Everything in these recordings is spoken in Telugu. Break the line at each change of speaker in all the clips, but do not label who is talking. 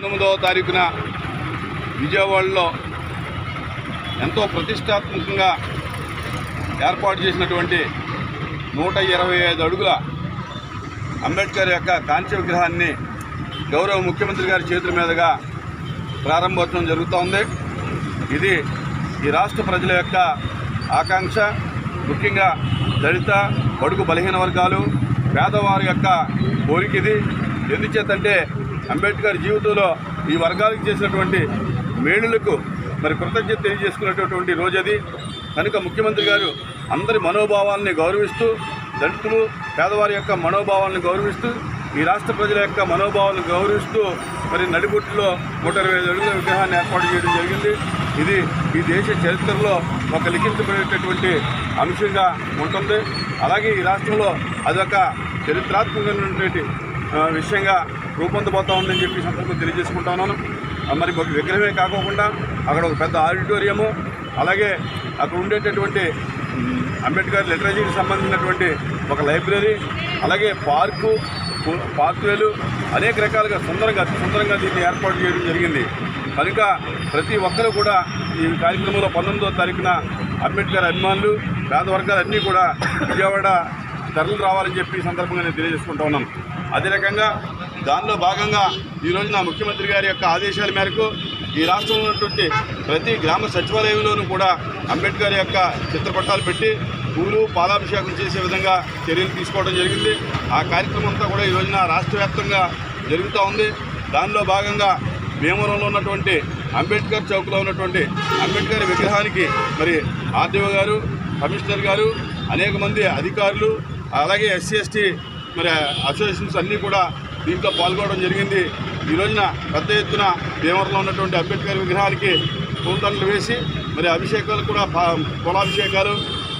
పంతొమ్మిదవ తారీఖున విజయవాడలో ఎంతో ప్రతిష్టాత్మకంగా ఏర్పాటు చేసినటువంటి నూట ఇరవై ఐదు అడుగుల అంబేద్కర్ యొక్క కాంస్య విగ్రహాన్ని గౌరవ ముఖ్యమంత్రి గారి చేతుల మీదుగా ప్రారంభోత్సవం జరుగుతూ ఉంది. ఇది ఈ రాష్ట్ర ప్రజల యొక్క ఆకాంక్ష ముఖ్యంగా దళిత బడుగు బలహీన వర్గాలు పేదవారి యొక్క కోరిక ఇది. ఎందుచేతంటే అంబేద్కర్ జీవితంలో ఈ వర్గాలకు చేసినటువంటి మేలులకు మరి కృతజ్ఞత తెలియజేసుకునేటటువంటి రోజు అది కనుక ముఖ్యమంత్రి గారు అందరి మనోభావాల్ని గౌరవిస్తూ దళితులు పేదవారి యొక్క మనోభావాలను గౌరవిస్తూ ఈ రాష్ట్ర ప్రజల యొక్క మనోభావాలను గౌరవిస్తూ మరి నడిబొట్టులో నూట ఇరవై ఐదు అడుగుల విగ్రహాన్ని ఏర్పాటు చేయడం జరిగింది. ఇది ఈ దేశ చరిత్రలో ఒక లిఖించబడేటటువంటి అంశంగా ఉంటుంది. అలాగే ఈ రాష్ట్రంలో అదొక చరిత్రాత్మకమైనటువంటి విషయంగా రూపొందబోతా ఉందని చెప్పి సందర్భంగా తెలియజేసుకుంటాను. ఉన్నాను మరి ఒక విగ్రహమే కాకోకుండా అక్కడ ఒక పెద్ద ఆడిటోరియము అలాగే అక్కడ ఉండేటటువంటి అంబేద్కర్ లిటరేచర్కి సంబంధించినటువంటి ఒక లైబ్రరీ అలాగే పార్కు పార్క్వేలు పార్కులు అనేక రకాలుగా సుందరంగా అతి సుందరంగా దీన్ని ఏర్పాటు చేయడం జరిగింది. కనుక ప్రతి ఒక్కరూ కూడా ఈ కార్యక్రమంలో పంతొమ్మిదో తారీఖున అంబేద్కర్ అభిమానులు పేద వర్గాలు అన్నీ కూడా విజయవాడ తరలి రావాలని చెప్పి సందర్భంగా నేను తెలియజేసుకుంటా ఉన్నాను. అదే రకంగా దానిలో భాగంగా ఈ రోజున ముఖ్యమంత్రి గారి యొక్క ఆదేశాల మేరకు ఈ రాష్ట్రంలో ఉన్నటువంటి ప్రతి గ్రామ సచివాలయంలోనూ కూడా అంబేద్కర్ యొక్క చిత్రపటాలు పెట్టి పూలు పాలాభిషేకం చేసే విధంగా చర్యలు తీసుకోవడం జరిగింది. ఆ కార్యక్రమం అంతా కూడా ఈ రోజున రాష్ట్ర వ్యాప్తంగా జరుగుతూ ఉంది. దానిలో భాగంగా భీమవరంలో ఉన్నటువంటి అంబేద్కర్ చౌక్లో ఉన్నటువంటి అంబేద్కర్ విగ్రహానికి మరి ఆర్డీఓ గారు కమిషనర్ గారు అనేక మంది అధికారులు అలాగే ఎస్సీ ఎస్టీ మరి అసోసియేషన్స్ అన్నీ కూడా దీంట్లో పాల్గొనడం జరిగింది. ఈ రోజున పెద్ద ఎత్తున భీమవరంలో ఉన్నటువంటి అంబేద్కర్ విగ్రహానికి పూలదండలు వేసి మరి అభిషేకాలు కూడా పా- కులాభిషేకాలు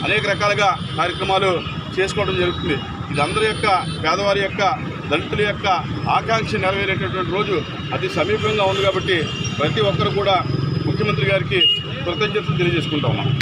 అనేక రకాలుగా కార్యక్రమాలు చేసుకోవడం జరుగుతుంది. ఇది అందరి యొక్క పేదవారి యొక్క దళితుల యొక్క ఆకాంక్ష నెరవేరేటటువంటి రోజు. అతి సమీపంగా ఉంది కాబట్టి ప్రతి ఒక్కరు కూడా ముఖ్యమంత్రి గారికి కృతజ్ఞతలు తెలియజేసుకుంటా ఉన్నాం.